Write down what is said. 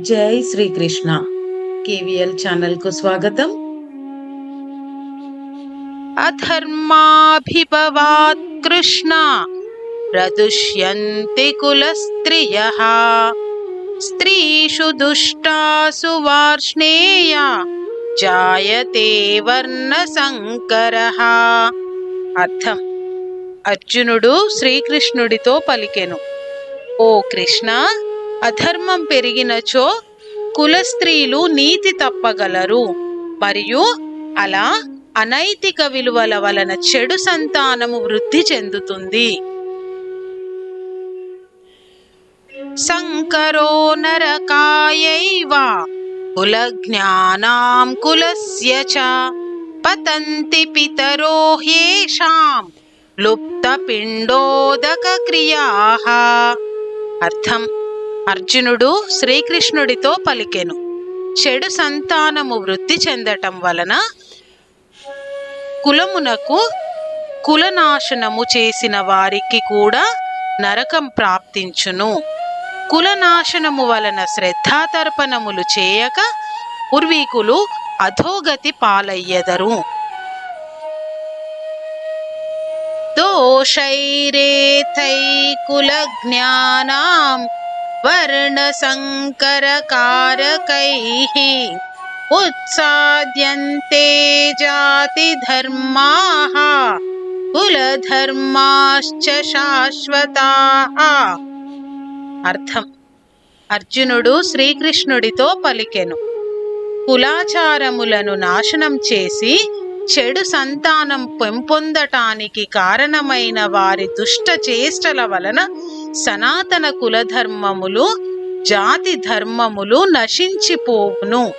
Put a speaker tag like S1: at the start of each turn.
S1: జై శ్రీకృష్ణ. కేవీఎల్ ఛానల్కు స్వాగతం.
S2: అధర్మాభిభవాత్ కృష్ణ. ప్రదుష్యంతి కులస్త్రియః. స్త్రీషు దుష్టాసు వార్ష్ణేయ. జాయతే వర్ణ సంకర అర్థం. అర్జునుడు శ్రీకృష్ణుడితో పలికెను. ఓ కృష్ణ అధర్మం పెరిగినచో కుల స్త్రీలు నీతి తప్పగలరు. మరియు అలా అనైతిక విలువల వలన చెడు సంతానము వృద్ధి చెందుతుంది. సంకరో నరకాయైవా కుల జ్ఞానాం కులస్య చ పతంతి పితరో హ్యేషాం లుప్త పిండోదక క్రియాః అర్థం అర్జునుడు శ్రీకృష్ణుడితో పలికెను. చెడు సంతానము వృద్ధి చెందటం వలన కులమునకు కులనాశనము చేసిన వారికి కూడా నరకం ప్రాప్తించును. కులనాశనము వలన శ్రద్ధాతర్పణములు చేయక పూర్వీకులు అధోగతి పాలయ్యెదరు. దోషైరేథైకులజ్ఞానాం వర్ణసంకరకారకైः उत्साद्यन्ते जातिधर्माः కులధర్మాశ్చ శాశ్వతాః అర్థం అర్జునుడు శ్రీకృష్ణుడితో పలికెను కులాచారములను నాశనం చేసి చెడు సంతానం పెంపొందటానికి కారణమైన వారి దుష్ట చేష్టల వలన సనాతన కులధర్మములు జాతి ధర్మములు నశించిపోవును.